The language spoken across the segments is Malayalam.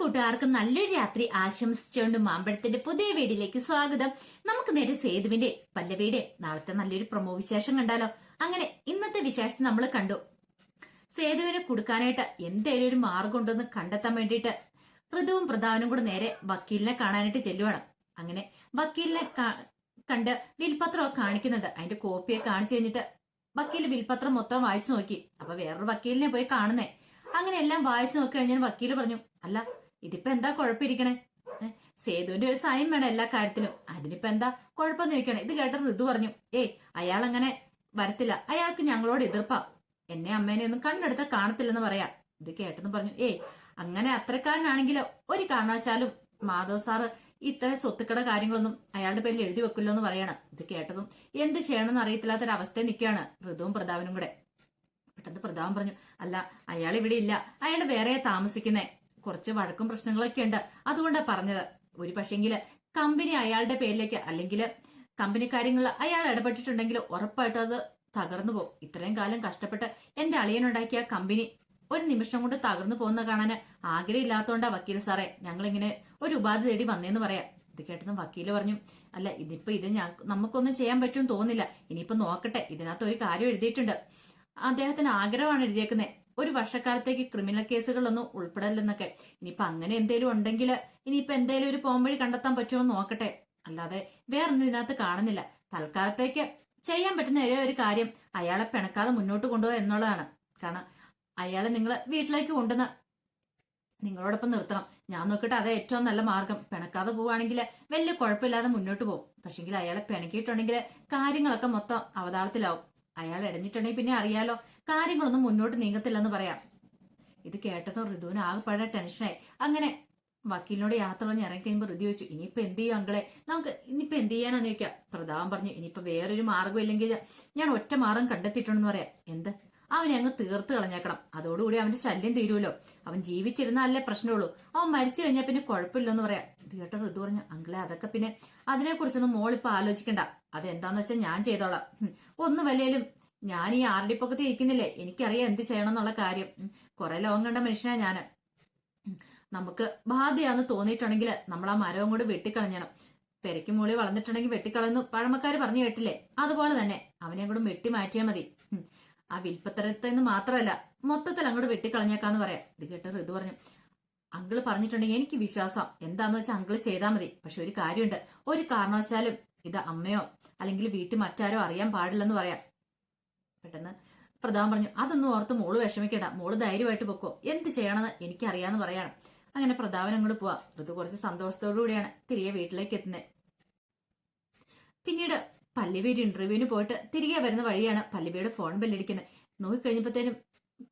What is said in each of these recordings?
കൂട്ടുകാർക്കും നല്ലൊരു രാത്രി ആശംസിച്ചുകൊണ്ട് മാമ്പഴത്തിന്റെ പുതിയ വീടിലേക്ക് സ്വാഗതം. നമുക്ക് നേരെ സേതുവിന്റെ പല്ലവിയുടെ നാളത്തെ നല്ലൊരു പ്രമോ വിശേഷം കണ്ടാലോ? അങ്ങനെ ഇന്നത്തെ വിശേഷം നമ്മൾ കണ്ടു. സേതുവിനെ കൊടുക്കാനായിട്ട് എന്തേലും ഒരു മാർഗം ഉണ്ടെന്ന് കണ്ടെത്താൻ വേണ്ടിയിട്ട് ഋതുവും പ്രതാപനും കൂടെ നേരെ വക്കീലിനെ കാണാനായിട്ട് ചെല്ലുവാണ്. അങ്ങനെ വക്കീലിനെ കണ്ട് വിൽപത്രമൊക്കെ കാണിക്കുന്നുണ്ട്. അതിന്റെ കോപ്പിയെ കാണിച്ചു കഴിഞ്ഞിട്ട് വക്കീൽ വിൽപത്രം മൊത്തം വായിച്ചു നോക്കി. അപ്പൊ വേറൊരു വക്കീലിനെ പോയി കാണുന്നേ. അങ്ങനെ എല്ലാം വായിച്ചു നോക്കി കഴിഞ്ഞാൽ വക്കീൽ പറഞ്ഞു അല്ല ഇതിപ്പോ എന്താ കുഴപ്പമിരിക്കണേ? സേതുവിന്റെ ഒരു സൈൻ വേണം എല്ലാ കാര്യത്തിനും. അതിനിപ്പോ എന്താ കുഴപ്പമെന്ന് ചോദിക്കണേ? ഇത് കേട്ട ഋതു പറഞ്ഞു. ഏയ് അയാൾ അങ്ങനെ വരത്തില്ല. അയാൾക്ക് ഞങ്ങളോട് എതിർപ്പാ. എന്നെ അമ്മേനെ ഒന്നും കണ്ണെടുത്ത കാണത്തില്ലെന്ന് പറയാ. ഇത് കേട്ടെന്ന് പറഞ്ഞു. ഏയ് അങ്ങനെ അത്രക്കാരനാണെങ്കിലോ ഒരു കാരണവശാലും മാധവ് സാറ് ഇത്ര സ്വത്തുക്കളുടെ കാര്യങ്ങളൊന്നും അയാളുടെ പേരിൽ എഴുതി വെക്കില്ലോ എന്ന് പറയണം. ഇത് കേട്ടതും എന്ത് ചെയ്യണമെന്ന് അറിയത്തില്ലാത്തൊരവസ്ഥയിൽ നിൽക്കുകയാണ് ഋതുവും പ്രതാപനും കൂടെ. പെട്ടെന്ന് പ്രതാപൻ പറഞ്ഞു അല്ല അയാൾ ഇവിടെ ഇല്ല. അയാൾ വേറെ താമസിക്കുന്നേ. കുറച്ച് വഴക്കും പ്രശ്നങ്ങളൊക്കെ ഉണ്ട്. അതുകൊണ്ട് പറഞ്ഞത്. ഒരു പക്ഷെങ്കിൽ കമ്പനി അയാളുടെ പേരിലേക്ക് അല്ലെങ്കിൽ കമ്പനി കാര്യങ്ങൾ അയാൾ ഇടപെട്ടിട്ടുണ്ടെങ്കിൽ ഉറപ്പായിട്ട് അത് തകർന്നു പോകും. ഇത്രയും കാലം കഷ്ടപ്പെട്ട് എന്റെ അളിയനുണ്ടാക്കിയ കമ്പനി ഒരു നിമിഷം കൊണ്ട് തകർന്നു പോകുന്ന കാണാൻ ആഗ്രഹമില്ലാത്തോണ്ടാ വക്കീൽ സാറേ. ഞങ്ങളിങ്ങനെ ഒരു ഉപാധി തേടി വന്നേന്ന് പറയാം. ഇത് കേട്ടതും വക്കീൽ പറഞ്ഞു അല്ല ഇതിപ്പോ ഇത് ഞാൻ നമുക്കൊന്നും ചെയ്യാൻ പറ്റും തോന്നില്ല ഇനിയിപ്പോ നോക്കട്ടെ. ഇതിനകത്ത് ഒരു കാര്യം എഴുതിയിട്ടുണ്ട്. അദ്ദേഹത്തിന് ആഗ്രഹമാണ് എഴുതിയേക്കുന്നത് ഒരു വർഷക്കാലത്തേക്ക് ക്രിമിനൽ കേസുകളൊന്നും ഉൾപ്പെടലെന്നൊക്കെ ഇനിയിപ്പൊ അങ്ങനെ എന്തേലും ഉണ്ടെങ്കിൽ ഇനിയിപ്പൊ എന്തേലും ഒരു പോംവഴി കണ്ടെത്താൻ പറ്റുമോ എന്ന് നോക്കട്ടെ. അല്ലാതെ വേറൊന്നും ഇതിനകത്ത് കാണുന്നില്ല. തൽക്കാലത്തേക്ക് ചെയ്യാൻ പറ്റുന്ന ഒരേ ഒരു കാര്യം അയാളെ പിണക്കാതെ മുന്നോട്ട് കൊണ്ടുപോകുക എന്നുള്ളതാണ്. കാരണം അയാളെ നിങ്ങൾ വീട്ടിലേക്ക് കൊണ്ടുവന്ന് നിങ്ങളോടൊപ്പം നിർത്തണം. ഞാൻ നോക്കിയിട്ട് അതേ ഏറ്റവും നല്ല മാർഗം. പിണക്കാതെ പോവുകയാണെങ്കിൽ വലിയ കുഴപ്പമില്ലാതെ മുന്നോട്ട് പോകും. പക്ഷെങ്കിൽ അയാളെ പിണക്കിയിട്ടുണ്ടെങ്കിൽ കാര്യങ്ങളൊക്കെ മൊത്തം അവതാളത്തിലാവും. അയാൾ ഇടഞ്ഞിട്ടുണ്ടെങ്കിൽ പിന്നെ അറിയാലോ കാര്യങ്ങളൊന്നും മുന്നോട്ട് നീങ്ങത്തില്ലെന്ന് പറയാം. ഇത് കേട്ടതോ ഋതുവിന് ആകെപ്പാടെ ടെൻഷനായി അങ്ങനെ വക്കീലിനോട് യാത്ര പറഞ്ഞ് ഇറങ്ങി കഴിയുമ്പോൾ ഋതു ചോദിച്ചു ഇനിയിപ്പോ എന്ത് ചെയ്യും അങ്കളെ? നമുക്ക് ഇനിയിപ്പോ എന്ത് ചെയ്യാനാന്ന് ചോദിക്കാം. പ്രതാപം പറഞ്ഞു ഇനിയിപ്പോ വേറൊരു മാർഗം ഇല്ലെങ്കിൽ ഞാൻ ഒറ്റ മാർഗം കണ്ടെത്തിയിട്ടുണ്ടെന്ന് പറയാം. എന്ത്? അവനെ അങ്ങ് തീർത്ത് കളഞ്ഞേക്കണം. അതോടുകൂടി അവന്റെ ശല്യം തീരുമല്ലോ അവൻ ജീവിച്ചിരുന്നാലേ പ്രശ്നമുള്ളൂ. അവൻ മരിച്ചു കഴിഞ്ഞാൽ പിന്നെ കുഴപ്പമില്ലെന്ന് പറയാം. കേട്ട ഋതു പറഞ്ഞു അങ്കളെ അതൊക്കെ പിന്നെ അതിനെക്കുറിച്ചൊന്നും മോളിപ്പോ ആലോചിക്കണ്ട. അതെന്താന്ന് വെച്ചാൽ ഞാൻ ചെയ്തോളാം. ഒന്നും വല്ലേലും ഞാൻ ഈ ആറടിപ്പൊക്കത്ത് ഇരിക്കുന്നില്ലേ? എനിക്കറിയാം എന്ത് ചെയ്യണം എന്നുള്ള കാര്യം കുറെ ലോകം കണ്ട മനുഷ്യനാ ഞാൻ. നമുക്ക് ബാധ്യാന്ന് തോന്നിയിട്ടുണ്ടെങ്കിൽ നമ്മൾ ആ മരവും കൂടി വെട്ടിക്കളഞ്ഞണം. പെരയ്ക്ക് മുകളിൽ വളർന്നിട്ടുണ്ടെങ്കിൽ വെട്ടിക്കളയുന്നു. പഴമക്കാർ പറഞ്ഞു കേട്ടില്ലേ? അതുപോലെ തന്നെ അവനെ കൂടെ വെട്ടി മാറ്റിയാൽ മതി. ആ വിൽപ്പത്തരത്തിൽ മാത്രമല്ല മൊത്തത്തിൽ അങ്ങോട്ട് വെട്ടിക്കളഞ്ഞേക്കാന്ന് പറയാം. ഇത് കേട്ട് ഋതു പറഞ്ഞു. അങ്കിൾ പറഞ്ഞിട്ടുണ്ടെങ്കിൽ എനിക്ക് വിശ്വാസം. എന്താന്ന് വെച്ചാൽ അങ്കിൾ ചെയ്താൽ മതി. പക്ഷെ ഒരു കാര്യമുണ്ട്. ഒരു കാരണവശാലും ഇത് അമ്മയോ അല്ലെങ്കിൽ വീട്ടിൽ മറ്റാരോ അറിയാൻ പാടില്ലെന്ന് പറയാം. പെട്ടെന്ന് പ്രധാൻ പറഞ്ഞു അതൊന്നും ഓർത്ത് മോൾ വിഷമിക്കണ്ട. മോൾ ധൈര്യമായിട്ട് പൊക്കോ. എന്ത് ചെയ്യണമെന്ന് എനിക്കറിയാന്ന് പറയണം. അങ്ങനെ പ്രതാപൻ അങ്ങോട്ട് പോവാ. ഋതു കുറച്ച് സന്തോഷത്തോടു കൂടിയാണ് തിരികെ വീട്ടിലേക്ക് എത്തുന്നത് പിന്നീട് പല്ലവി ഒരു ഇന്റർവ്യൂവിന് പോയിട്ട് തിരികെ വരുന്ന വഴിയാണ് പല്ലവിയുടെ ഫോൺ ബെല്ലടിക്കുന്നത് നോക്കിക്കഴിഞ്ഞപ്പോഴത്തേനും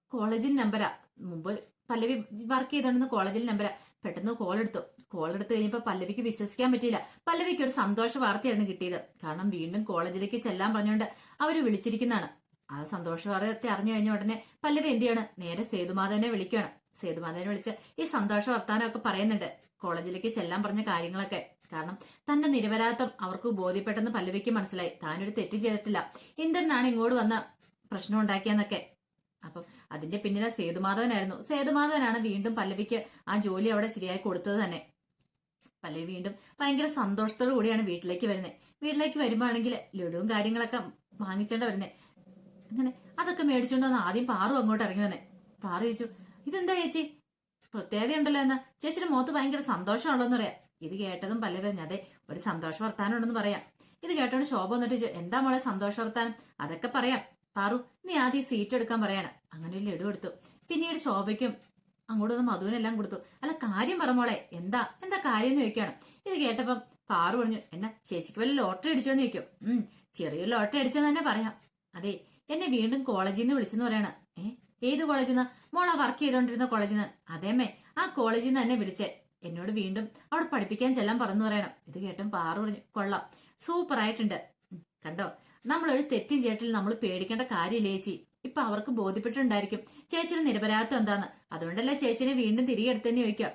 കോളേജിൽ നമ്പരാ മുമ്പ് പല്ലവി വർക്ക് ചെയ്തോണ്ടെന്ന് കോളേജിൽ നമ്പരാ പെട്ടെന്ന് കോൾ എടുത്തു. കോൾ എടുത്തു കഴിഞ്ഞപ്പോൾ പല്ലവിക്ക് വിശ്വസിക്കാൻ പറ്റിയില്ല. പല്ലവിക്ക് ഒരു സന്തോഷ വാർത്തയായിരുന്നു കിട്ടിയത്. കാരണം വീണ്ടും കോളേജിലേക്ക് ചെല്ലാൻ പറഞ്ഞുകൊണ്ട് അവർ വിളിച്ചിരിക്കുന്നതാണ്. ആ സന്തോഷം വാർത്ത അറിഞ്ഞു കഴിഞ്ഞ ഉടനെ പല്ലവി എന്ത് ചെയ്യണം? നേരെ സേതുമാധവനെ വിളിക്കണം സേതുമാധവനെ വിളിച്ച് ഈ സന്തോഷ വർത്താനമൊക്കെ പറയുന്നുണ്ട്. കോളേജിലേക്ക് ചെല്ലാൻ പറഞ്ഞ കാര്യങ്ങളൊക്കെ. കാരണം തന്റെ നിരപരാധം അവർക്ക് ബോധ്യപ്പെട്ടെന്ന് പല്ലവിക്ക് മനസ്സിലായി. താനൊരു തെറ്റ് ചെയ്തിട്ടില്ല. ഇന്ദ്രനാണ് ഇങ്ങോട്ട് വന്ന് പ്രശ്നം ഉണ്ടാക്കിയെന്നൊക്കെ. അപ്പം അതിന്റെ പിന്നിലെ സേതുമാധവനായിരുന്നു സേതുമാധവനാണ് വീണ്ടും പല്ലവിക്ക് ആ ജോലി അവിടെ ശരിയായി കൊടുത്തത് തന്നെ. പല്ലവി വീണ്ടും ഭയങ്കര സന്തോഷത്തോടു കൂടിയാണ് വീട്ടിലേക്ക് വരുന്നത്. വീട്ടിലേക്ക് വരുമ്പോഴാണെങ്കിൽ ലഡുവും കാര്യങ്ങളൊക്കെ വാങ്ങിച്ചേണ്ട വരുന്നത് അങ്ങനെ അതൊക്കെ മേടിച്ചോണ്ട് വന്ന് ആദ്യം പാറു അങ്ങോട്ട് ഇറങ്ങി വന്നേ. പാറു ചോദിച്ചു ഇതെന്താ ചേച്ചി? പ്രത്യേകത ഉണ്ടല്ലോ എന്ന്. ചേച്ചിയുടെ മുഖത്ത് ഭയങ്കര സന്തോഷമുള്ളതെന്ന് പറയാം. ഇത് കേട്ടതും പല പറഞ്ഞു അതെ ഒരു സന്തോഷ വർത്താനം ഉണ്ടെന്ന് പറയാം. ഇത് കേട്ടോണ്ട് ശോഭ വന്നിട്ട് എന്താ മോളെ സന്തോഷ വർത്താനം? അതൊക്കെ പറയാം. പാറു നീ ആദ്യം സീറ്റ് എടുക്കാൻ പറയാണ്. അങ്ങനെ ഒരു ലഡു എടുത്തു പിന്നീട് ശോഭയ്ക്കും അങ്ങോട്ട് വന്ന് മധുവിനെല്ലാം കൊടുത്തു. അല്ല കാര്യം പറ മോളെ. എന്താ? എന്താ കാര്യം എന്ന് ചോദിക്കുകയാണ്. ഇത് കേട്ടപ്പം പാറു പറഞ്ഞു എന്നാ ചേച്ചിക്ക് വല്ല ലോട്ടറി അടിച്ചോന്ന് ചോദിക്കും. ഉം ചെറിയൊരു ലോട്ടറി അടിച്ചെന്ന് തന്നെ പറയാം. അതെ എന്നെ വീണ്ടും കോളേജിൽ നിന്ന് വിളിച്ചെന്ന് പറയണ. ഏ ഏത് കോളേജിൽ നിന്ന് മോള വർക്ക് ചെയ്തോണ്ടിരുന്ന കോളേജിൽ നിന്ന് അതേമേ ആ കോളേജിൽ നിന്ന് എന്നെ വിളിച്ചേ. എന്നോട് വീണ്ടും അവിടെ പഠിപ്പിക്കാൻ ചെല്ലാൻ പറഞ്ഞു പറയണം. ഇത് കേട്ടും പാറു പറഞ്ഞു കൊള്ളാം. സൂപ്പർ ആയിട്ടുണ്ട്. കണ്ടോ? നമ്മളൊരു തെറ്റും ചേട്ടിൽ നമ്മൾ പേടിക്കേണ്ട കാര്യമില്ല ചേച്ചി? ഇപ്പൊ അവർക്ക് ബോധ്യപ്പെട്ടിട്ടുണ്ടായിരിക്കും. ചേച്ചിയുടെ നിരപരാധിത്വം എന്താന്ന്? അതുകൊണ്ടല്ലേ ചേച്ചിനെ വീണ്ടും തിരികെ എടുത്തെന്ന് ചോദിക്കാം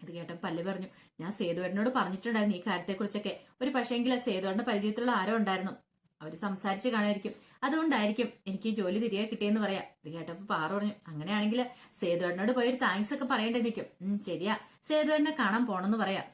ഇത് കേട്ടോ പല്ലി പറഞ്ഞു. ഞാൻ സേതുവേട്ടനോട് പറഞ്ഞിട്ടുണ്ടായിരുന്നു ഈ കാര്യത്തെക്കുറിച്ചൊക്കെ. ഒരു പക്ഷേങ്കിൽ സേതുവേട്ടന്റെ പരിചയത്തിലുള്ള ആരോ ഉണ്ടായിരുന്നു. അവർ സംസാരിച്ച് കാണുമായിരിക്കും. അതുകൊണ്ടായിരിക്കും എനിക്ക് ഈ ജോലി തിരികെ കിട്ടിയെന്ന് പറയാം. ഇത് കേട്ടപ്പോ പാറ പറഞ്ഞു അങ്ങനെയാണെങ്കിൽ സേതുവേട്ടനോട് പോയി ഒരു താങ്ക്സ് ഒക്കെ പറയേണ്ടതിരിക്കും ശരിയാ. സേതുവേട്ടനെ കാണാൻ പോണെന്ന് പറയാം.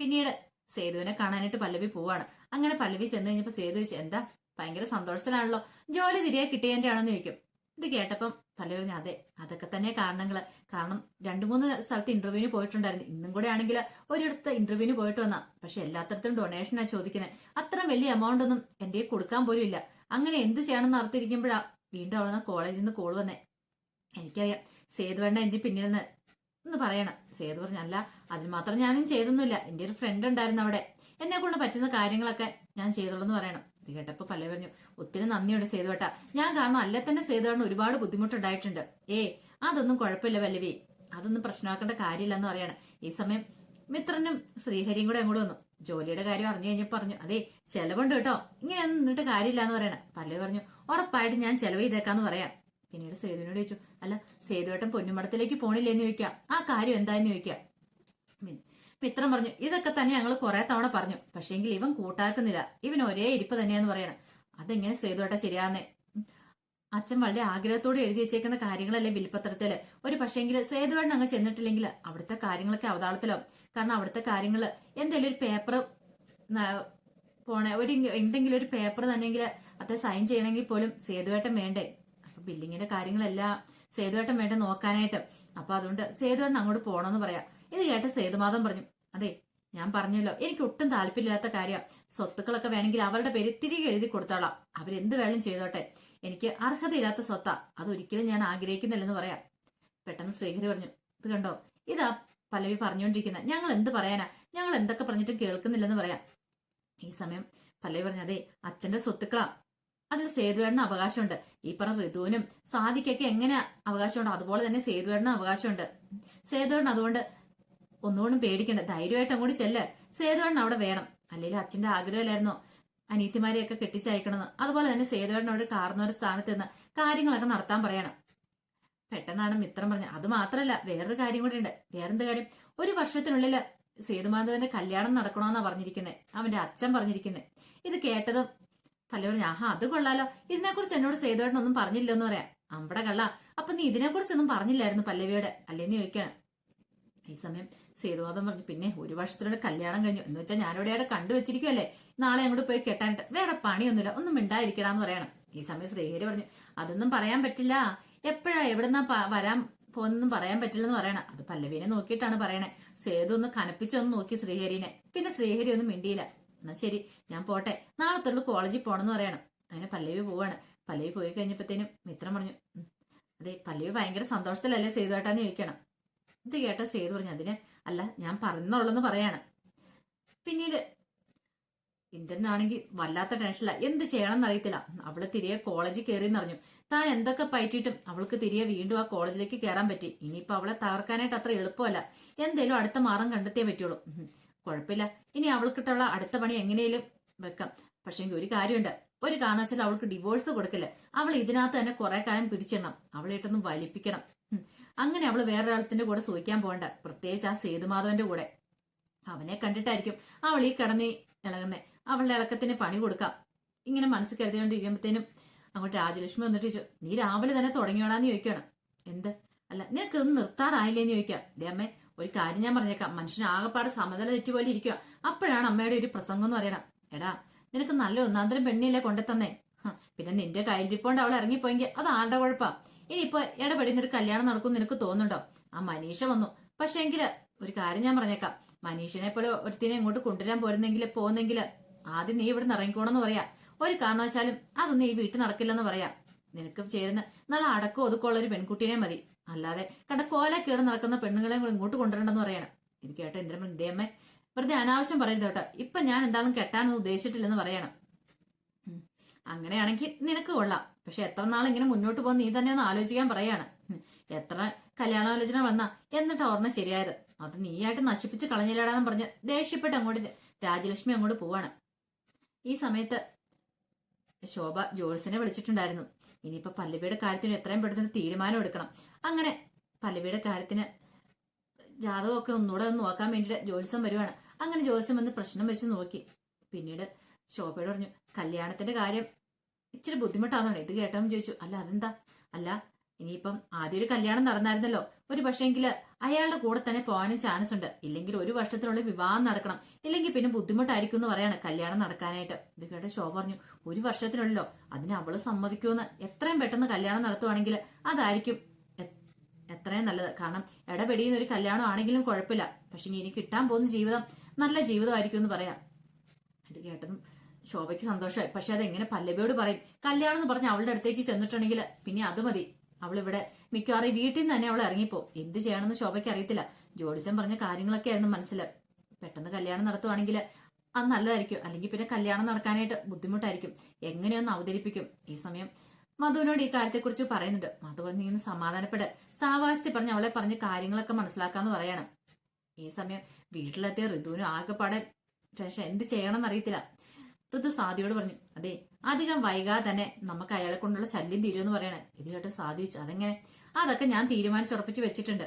പിന്നീട് സേതുവിനെ കാണാനായിട്ട് പല്ലവി പോവാണ്. അങ്ങനെ പല്ലവി ചെന്ന് കഴിഞ്ഞപ്പോ സേതു ചോദിച്ചു എന്താ? ഭയങ്കര സന്തോഷത്തിലാണല്ലോ. ജോലി തിരികെ കിട്ടിയതിന്റെ ആണെന്ന് ചോദിക്കും. ഇത് കേട്ടപ്പം പല്ലവി പറഞ്ഞു അതെ അതൊക്കെ തന്നെ കാരണങ്ങൾ. കാരണം രണ്ടു മൂന്ന് സ്ഥലത്ത് ഇന്റർവ്യൂവിന് പോയിട്ടുണ്ടായിരുന്നു. ഇന്നും കൂടെ ആണെങ്കിൽ ഒരിടത്ത് ഇന്റർവ്യൂവിന് പോയിട്ട് വന്നാ. പക്ഷെ എല്ലാത്തരത്തും ഡൊണേഷനാ ചോദിക്കുന്നത് അത്ര വലിയ എമൗണ്ട് ഒന്നും എന്റെ കൊടുക്കാൻ പോലും ഇല്ല. അങ്ങനെ എന്ത് ചെയ്യണമെന്ന് അർത്ഥിരിക്കുമ്പോഴാ വീണ്ടും അവിടെ നിന്ന് കോളേജിൽ നിന്ന് കോൾ വന്നേ. എനിക്കറിയാം സേതുവേണ്ട എന്റെ പിന്നിൽ നിന്ന് എന്ന് പറയണം. സേതു പറഞ്ഞല്ല അതിന് മാത്രം ഞാനും ചെയ്തൊന്നുമില്ല. എന്റെ ഒരു ഫ്രണ്ട് ഉണ്ടായിരുന്നു അവിടെ. എന്നെ കൊണ്ട് പറ്റുന്ന കാര്യങ്ങളൊക്കെ ഞാൻ ചെയ്തോളൂ എന്ന് പറയണം. ഇത് കേട്ടപ്പോ പല പറഞ്ഞു ഒത്തിരി നന്ദിയുണ്ട് സേതുവേട്ട ഞാൻ കാരണം അല്ലെ തന്നെ സേതുവേട്ടന് ഒരുപാട് ബുദ്ധിമുട്ടുണ്ടായിട്ടുണ്ട്. ഏ അതൊന്നും കുഴപ്പമില്ല പല്ലവി. അതൊന്നും പ്രശ്നമാക്കേണ്ട കാര്യമില്ലെന്ന് പറയണം. ഈ സമയം മിത്രനും ശ്രീഹരിയും കൂടെ അങ്ങോട്ട് വന്നു. ജോലിയുടെ കാര്യം അറിഞ്ഞു കഴിഞ്ഞപ്പോ പറഞ്ഞു അതെ ചെലവുണ്ട് കേട്ടോ. ഇങ്ങനെ നിന്നിട്ട് കാര്യമില്ല എന്ന് പറയണ. പല്ലവി പറഞ്ഞു ഉറപ്പായിട്ട് ഞാൻ ചെലവ് ചെയ്തേക്കാന്ന് പറയാം. പിന്നീട് സേതുവിനോട് ചോദിച്ചു അല്ല സേതുവേട്ടൻ പൊന്നുമടത്തിലേക്ക് പോണില്ലേന്ന് ചോദിക്കാം. ആ കാര്യം എന്താന്ന് ചോദിക്കാം? മിത്രം പറഞ്ഞു ഇതൊക്കെ തന്നെ ഞങ്ങൾ കുറെ തവണ പറഞ്ഞു. പക്ഷേങ്കിൽ ഇവൻ കൂട്ടാക്കുന്നില്ല. ഇവൻ ഒരേ ഇരിപ്പ് തന്നെയാന്ന് പറയണം. അതെങ്ങനെ സേതുവേട്ട ശരിയാന്നേ. അച്ഛൻ വളരെ ആഗ്രഹത്തോടെ എഴുതി വെച്ചേക്കുന്ന കാര്യങ്ങളല്ലേ ബിൽപത്രത്തിൽ ഒരു പക്ഷേങ്കിൽ സേതുവേട്ടൻ അങ്ങ് ചെന്നിട്ടില്ലെങ്കിൽ അവിടുത്തെ കാര്യങ്ങളൊക്കെ അവതാളത്തിലോ? കാരണം അവിടുത്തെ കാര്യങ്ങൾ എന്തെങ്കിലും ഒരു പേപ്പർ പോണേ ഒരു എന്തെങ്കിലും ഒരു പേപ്പർ തന്നെങ്കിൽ അത്ര സൈൻ ചെയ്യണമെങ്കിൽ പോലും സേതുവേട്ടൻ വേണ്ടേ? അപ്പൊ ബില്ലിങ്ങിന്റെ കാര്യങ്ങളെല്ലാം സേതുവേട്ടൻ വേണ്ട നോക്കാനായിട്ട്. അപ്പൊ അതുകൊണ്ട് സേതുവേട്ടൻ അങ്ങോട്ട് പോകണമെന്ന് പറയാം. ഇത് കേട്ട സേതുമാധവൻ പറഞ്ഞു അതെ ഞാൻ പറഞ്ഞല്ലോ എനിക്ക് ഒട്ടും താല്പര്യമില്ലാത്ത കാര്യം. സ്വത്തുക്കളൊക്കെ വേണമെങ്കിൽ അവരുടെ പേര് തിരികെ എഴുതി കൊടുത്തോളാം. അവരെന്ത് വേണം ചെയ്തോട്ടെ. എനിക്ക് അർഹതയില്ലാത്ത സ്വത്താ. അതൊരിക്കലും ഞാൻ ആഗ്രഹിക്കുന്നില്ലെന്ന് പറയാം. പെട്ടെന്ന് ശ്രീഹരി പറഞ്ഞു ഇത് കണ്ടോ? ഇതാ പല്ലവി പറഞ്ഞുകൊണ്ടിരിക്കുന്നത് ഞങ്ങൾ എന്ത് പറയാനാ? ഞങ്ങൾ എന്തൊക്കെ പറഞ്ഞിട്ട് കേൾക്കുന്നില്ലെന്ന് പറയാം. ഈ സമയം പല്ലവി പറഞ്ഞു അതെ അച്ഛന്റെ സ്വത്തുക്കളാ. അതിൽ സേതുവേടന് അവകാശമുണ്ട്. ഈ പറഞ്ഞ ഋതുവിനും സ്വാതിക്കൊക്കെ എങ്ങനെ അവകാശമുണ്ട്? അതുപോലെ തന്നെ സേതുവേടന് അവകാശമുണ്ട്. സേതുവേടൻ അതുകൊണ്ട് ഒന്നുകൊണ്ടും പേടിക്കണ്ട. ധൈര്യമായിട്ട് അങ്ങോട്ട് ചെല്ല്. സേതുവേടൻ അവിടെ വേണം. അല്ലെങ്കിൽ അച്ഛന്റെ ആഗ്രഹമില്ലായിരുന്നോ? അനീത്തിമാരെയൊക്കെ കെട്ടിച്ചയക്കണമെന്ന്. അതുപോലെ തന്നെ സേതുവേടനോട് കാർന്നൊരു സ്ഥാനത്ത് നിന്ന് കാര്യങ്ങളൊക്കെ നടത്താൻ പറയണം. പെട്ടെന്നാണ് മിത്രം പറഞ്ഞത്. അത് മാത്രല്ല വേറൊരു കാര്യം കൂടി ഉണ്ട്. വേറെന്ത് കാര്യം? ഒരു വർഷത്തിനുള്ളിൽ സേതുമാധവന്റെ കല്യാണം നടക്കണമെന്നാ പറഞ്ഞിരിക്കുന്നത് അവന്റെ അച്ഛൻ പറഞ്ഞിരിക്കുന്നത് ഇത് കേട്ടതും പല പറഞ്ഞു ആഹാ അത് കൊള്ളാലോ. ഇതിനെക്കുറിച്ച് എന്നോട് സേതുവേട്ടൻ ഒന്നും പറഞ്ഞില്ലെന്ന് പറയാം. അമ്പട കള്ള. അപ്പൊ നീ ഇതിനെക്കുറിച്ചൊന്നും പറഞ്ഞില്ലായിരുന്നു പല്ലവിയോട്? അല്ലേന്ന് ചോദിക്കാണ്. ഈ സമയം സേതുവാദം പറഞ്ഞു പിന്നെ ഒരു വർഷത്തിനോട് കല്യാണം കഴിഞ്ഞു. എന്ന് വെച്ചാൽ ഞാനിവിടെ അവിടെ കണ്ടുവച്ചിരിക്കുമല്ലേ നാളെ അങ്ങോട്ട് പോയി കെട്ടാനിട്ട് വേറെ പണിയൊന്നുമില്ല. ഒന്നും മിണ്ടായിരിക്കടാന്ന് പറയണം. ഈ സമയം ശ്രീഹരി പറഞ്ഞു അതൊന്നും പറയാൻ പറ്റില്ല. എപ്പോഴാ എവിടെന്നാ വരാൻ പോകുന്നൊന്നും പറയാൻ പറ്റില്ലെന്ന് പറയണം. അത് പല്ലവീനെ നോക്കിയിട്ടാണ് പറയണേ. സേതു ഒന്ന് കനപ്പിച്ചൊന്ന് നോക്കി ശ്രീഹരിനെ. പിന്നെ ശ്രീഹരി ഒന്നും മിണ്ടിയില്ല. എന്നാ ശരി ഞാൻ പോട്ടെ. നാളെ തൊട്ട് കോളേജിൽ പോണെന്ന് പറയണം. അങ്ങനെ പല്ലവി പോവാണ്. പല്ലവി പോയി കഴിഞ്ഞപ്പോഴത്തേനും മിത്രം പറഞ്ഞു "ഉം, അതെ പല്ലവി ഭയങ്കര സന്തോഷത്തിലല്ലേ സേതുവേട്ടാന്ന് ചോദിക്കണം. ഇത് കേട്ട സേതു പറഞ്ഞു അതിന് അല്ല ഞാൻ പറഞ്ഞോളെന്ന് പറയാണ്. പിന്നീട് ഇന്ദ്രനാണെങ്കിൽ വല്ലാത്ത ടെൻഷനില്ല എന്ത് ചെയ്യണം എന്നറിയത്തില്ല അവൾ തിരികെ കോളേജിൽ കയറി എന്നറിഞ്ഞു താൻ എന്തൊക്കെ പറ്റിയിട്ടും അവൾക്ക് തിരികെ വീണ്ടും ആ കോളേജിലേക്ക് കയറാൻ പറ്റി. ഇനിയിപ്പോ അവളെ തകർക്കാനായിട്ട് അത്ര എളുപ്പമല്ല. എന്തേലും അടുത്ത മാർഗം കണ്ടെത്തിയേ പറ്റുള്ളൂ. കുഴപ്പമില്ല. ഇനി അവൾക്കിട്ടുള്ള അടുത്ത പണി എങ്ങനെയും വെക്കാം. പക്ഷെ എനിക്ക് ഒരു കാര്യമുണ്ട്. ഒരു കാരണവശാലും അവൾക്ക് ഡിവോഴ്സ് കൊടുക്കില്ല. അവൾ ഇതിനകത്ത് തന്നെ കുറെ കാലം പിടിച്ചിടണം. അവളെ ഇട്ടൊന്ന് വലിപ്പിക്കണം. അങ്ങനെ അവൾ വേറൊരാളത്തിന്റെ കൂടെ സൂഹിക്കാൻ പോകണ്ട. പ്രത്യേകിച്ച് ആ സേതുമാധവന്റെ കൂടെ. അവനെ കണ്ടിട്ടായിരിക്കും അവൾ ഈ കിടന്നി ഇളകുന്നേ. അവളുടെ ഇളക്കത്തിന് പണി കൊടുക്കാം. ഇങ്ങനെ മനസ്സിൽ കരുതിക്കൊണ്ടിരിക്കുമ്പോഴത്തേനും അങ്ങോട്ട് രാജലക്ഷ്മി വന്നിട്ട് ചോദിച്ചു നീ രാവിലെ തന്നെ തുടങ്ങിയോടാന്ന് ചോദിക്കണം എന്ത്? അല്ല നിനക്ക് ഒന്ന് നിർത്താറായില്ലേന്ന് ചോദിക്കാം ദേ ഒരു കാര്യം ഞാൻ പറഞ്ഞേക്കാം. മനുഷ്യന് ആകെപ്പാട് സമനില തെറ്റി പോലെ ഇരിക്കുക. അപ്പോഴാണ് അമ്മയുടെ ഒരു പ്രസംഗം എന്ന് പറയണം. എടാ നിനക്ക് നല്ല ഒന്നാന്തരം പെണ്ണില്ലേ കൊണ്ടെത്തന്നേ. പിന്നെ നിന്റെ കയ്യിലിരിപ്പോണ്ട് അവൾ ഇറങ്ങിപ്പോയെങ്കിൽ അത് ആളുടെ കുഴപ്പാ? ഇനിയിപ്പോ ഇടപെടി നിനക്ക് കല്യാണം നടക്കും നിനക്ക് തോന്നുന്നുണ്ടോ? ആ മനീഷ വന്നു. പക്ഷെ എങ്കിൽ ഒരു കാര്യം ഞാൻ പറഞ്ഞേക്കാം. മനീഷിനെ പോലെ ഒരുത്തിനെ ഇങ്ങോട്ട് കൊണ്ടുവരാൻ പോരുന്നെങ്കിൽ പോകുന്നെങ്കിൽ ആദ്യം നീ ഇവിടെ ഇറങ്ങിക്കോണെന്ന് പറയാ. ഒരു കാരണവശാലും അതൊന്നും ഈ വീട്ടിൽ നടക്കില്ലെന്ന് പറയാ. നിനക്കും ചേരുന്ന നല്ല അടക്കം ഒതുക്കമുള്ള ഒരു പെൺകുട്ടിയെ മതി. അല്ലാതെ കണ്ട കോല കയറി നടക്കുന്ന പെണ്ണുങ്ങളെ ഇങ്ങോട്ട് കൊണ്ടുവരണ്ടെന്ന് പറയണം. എനിക്ക് കേട്ട ഇന്ദ്രമൻ ഇതേമ്മേ വെറുതെ അനാവശ്യം പറയരുത് കേട്ടോ. ഇപ്പൊ ഞാൻ എന്താണെന്ന് കെട്ടാനൊന്നും ഉദ്ദേശിച്ചിട്ടില്ലെന്ന് പറയണം. അങ്ങനെയാണെങ്കിൽ നിനക്ക് കൊള്ളാം. പക്ഷെ എത്ര നാൾ ഇങ്ങനെ മുന്നോട്ട് പോകുന്ന നീ തന്നെ ഒന്ന് ആലോചിക്കാൻ പറയാണ്. എത്ര കല്യാണാലോചന വന്നാ എന്നിട്ട് ഓർമ്മ ശരിയായത്? അത് നീയായിട്ട് നശിപ്പിച്ച് കളഞ്ഞില്ലടാന്ന് പറഞ്ഞ് ദേഷ്യപ്പെട്ട് അങ്ങോട്ട് രാജലക്ഷ്മി അങ്ങോട്ട് പോവാണ്. ഈ സമയത്ത് ശോഭ ജോൾസിനെ വിളിച്ചിട്ടുണ്ടായിരുന്നു. ഇനിയിപ്പോ പല്ലവിയുടെ കാര്യത്തിന് എത്രയും പെട്ടെന്ന് തീരുമാനം എടുക്കണം. അങ്ങനെ പല്ലവിയുടെ കാര്യത്തിന് ജാതകമൊക്കെ ഒന്നുകൂടെ ഒന്ന് നോക്കാൻ വേണ്ടിയിട്ട് ജോത്സ്യം വരുവാണ്. അങ്ങനെ ജോത്സ്യം വന്ന് പ്രശ്നം വെച്ച് നോക്കി. പിന്നീട് ശോഭയോട് പറഞ്ഞു കല്യാണത്തിന്റെ കാര്യം ഇച്ചിരി ബുദ്ധിമുട്ടാണോ ഇത് കേട്ടോ ചോദിച്ചു. അല്ല അതെന്താ? അല്ല ഇനിയിപ്പം ആദ്യം ഒരു കല്യാണം നടന്നായിരുന്നല്ലോ. ഒരു പക്ഷേങ്കിൽ അയാളുടെ കൂടെ തന്നെ പോകാനും ചാൻസ് ഉണ്ട്. ഇല്ലെങ്കിൽ ഒരു വർഷത്തിനുള്ളിൽ വിവാഹം നടക്കണം. ഇല്ലെങ്കിൽ പിന്നെ ബുദ്ധിമുട്ടായിരിക്കും എന്ന് പറയാണ് കല്യാണം നടക്കാനായിട്ട്. ഇത് കേട്ട ഷോ പറഞ്ഞു ഒരു വർഷത്തിനുള്ളിലോ അതിന് അവൾ സമ്മതിക്കുമെന്ന്. എത്രയും പെട്ടെന്ന് കല്യാണം നടത്തുവാണെങ്കിൽ അതായിരിക്കും എത്രയും നല്ലത്. കാരണം ഇടപെടിയുന്ന ഒരു കല്യാണം ആണെങ്കിലും കുഴപ്പമില്ല. പക്ഷെ ഇനി കിട്ടാൻ പോകുന്ന ജീവിതം നല്ല ജീവിതമായിരിക്കും എന്ന് പറയാം. ഇത് കേട്ടതും ശോഭയ്ക്ക് സന്തോഷമായി. പക്ഷെ അതെങ്ങനെ പല്ലവിയോട് പറയും? കല്യാണം എന്ന് പറഞ്ഞ് അവളുടെ അടുത്തേക്ക് ചെന്നിട്ടുണ്ടെങ്കിൽ പിന്നെ അത് മതി. അവളിവിടെ മിക്കവാറും വീട്ടിൽ നിന്ന് തന്നെ അവൾ ഇറങ്ങിപ്പോ. എന്ത് ചെയ്യണമെന്ന് ശോഭയ്ക്ക് അറിയത്തില്ല. ജോഡിസൻ പറഞ്ഞ കാര്യങ്ങളൊക്കെ ആയിരുന്നു മനസ്സിൽ പെട്ടെന്ന് കല്യാണം നടത്തുവാണെങ്കിൽ അത് നല്ലതായിരിക്കും. അല്ലെങ്കിൽ പിന്നെ കല്യാണം നടക്കാനായിട്ട് ബുദ്ധിമുട്ടായിരിക്കും. എങ്ങനെയൊന്ന് അവതരിപ്പിക്കും. ഈ സമയം മധുവിനോട് ഈ കാര്യത്തെക്കുറിച്ച് പറയുന്നുണ്ട്. മധു പറഞ്ഞ് ഇങ്ങനെ സമാധാനപ്പെട്. സാവാസ്യത്തിൽ പറഞ്ഞ് അവളെ പറഞ്ഞ് കാര്യങ്ങളൊക്കെ മനസ്സിലാക്കാന്ന് പറയണം. ഈ സമയം വീട്ടിലെത്തിയ ഋതുവിനും ആകെപ്പാടെ ടെൻഷൻ എന്ത് ചെയ്യണമെന്ന് അറിയത്തില്ല. ഋതു സാദിയോട് പറഞ്ഞു അതെ അധികം വൈകാതെ തന്നെ നമുക്ക് അയാളെ കൊണ്ടുള്ള ശല്യം തീരുമെന്ന് പറയണേ. ഇത് കേട്ട് സാധിച്ചു അതെങ്ങനെ? അതൊക്കെ ഞാൻ തീരുമാനിച്ചുറപ്പിച്ച് വെച്ചിട്ടുണ്ട്.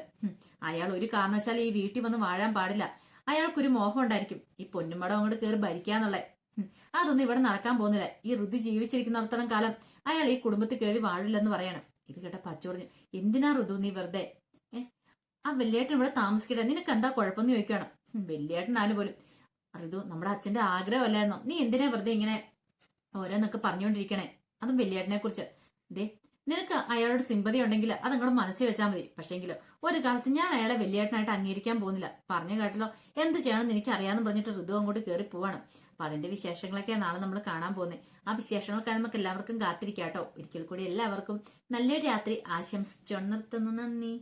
അയാൾ ഒരു കാരണവശാലും ഈ വീട്ടിൽ വന്ന് വാഴാൻ പാടില്ല. അയാൾക്കൊരു മോഹം ഉണ്ടായിരിക്കും. ഈ പൊന്നുമടം അങ്ങോട്ട് കയറി ഭരിക്കാന്നുള്ളത് അതൊന്നും ഇവിടെ നടക്കാൻ പോകുന്നില്ല. ഈ ഋതു ജീവിച്ചിരിക്കുന്നിടത്തോളം കാലം അയാൾ ഈ കുടുംബത്തിൽ കയറി വാഴില്ലെന്ന് പറയണം. ഇത് കേട്ട പച്ച പറഞ്ഞു എന്തിനാ ഋതു നീ വെറുതെ? ഏ ആ വെള്ളിയേട്ടൻ ഇവിടെ താമസിക്കട്ടെ. നിനക്ക് എന്താ കുഴപ്പമെന്ന് ചോദിക്കണം വെള്ളിയേട്ടനാലും പോലും? ഋതു നമ്മുടെ അച്ഛന്റെ ആഗ്രഹമല്ലായിരുന്നോ? നീ എന്തിനാ വെറുതെ ഇങ്ങനെ ഓരോന്നൊക്കെ പറഞ്ഞുകൊണ്ടിരിക്കണേ അതും വലിയേട്ടനെ കുറിച്ച് ദേ നിനക്ക് അയാളോട് സിമ്പതി ഉണ്ടെങ്കിൽ അത് അങ്ങോട്ട് മനസ്സിൽ വെച്ചാൽ മതി. പക്ഷേങ്കിലോ ഒരു കാലത്ത് ഞാൻ അയാളെ വലിയേട്ടനായിട്ട് അംഗീകരിക്കാൻ പോകുന്നില്ല. പറഞ്ഞു കേട്ടല്ലോ എന്ത് ചെയ്യണമെന്ന് എനിക്ക് അറിയാമെന്ന് പറഞ്ഞിട്ട് ഋതു അങ്ങോട്ട് കയറി പോവാണ്. അപ്പൊ അതിന്റെ വിശേഷങ്ങളൊക്കെ നാളെ നമ്മൾ കാണാൻ പോകുന്നത് ആ വിശേഷങ്ങളൊക്കെ നമുക്ക് എല്ലാവർക്കും കാത്തിരിക്കാട്ടോ. ഒരിക്കൽ കൂടി എല്ലാവർക്കും നല്ലൊരു രാത്രി ആശംസിച്ചു നിർത്തുന്നു നന്ദി.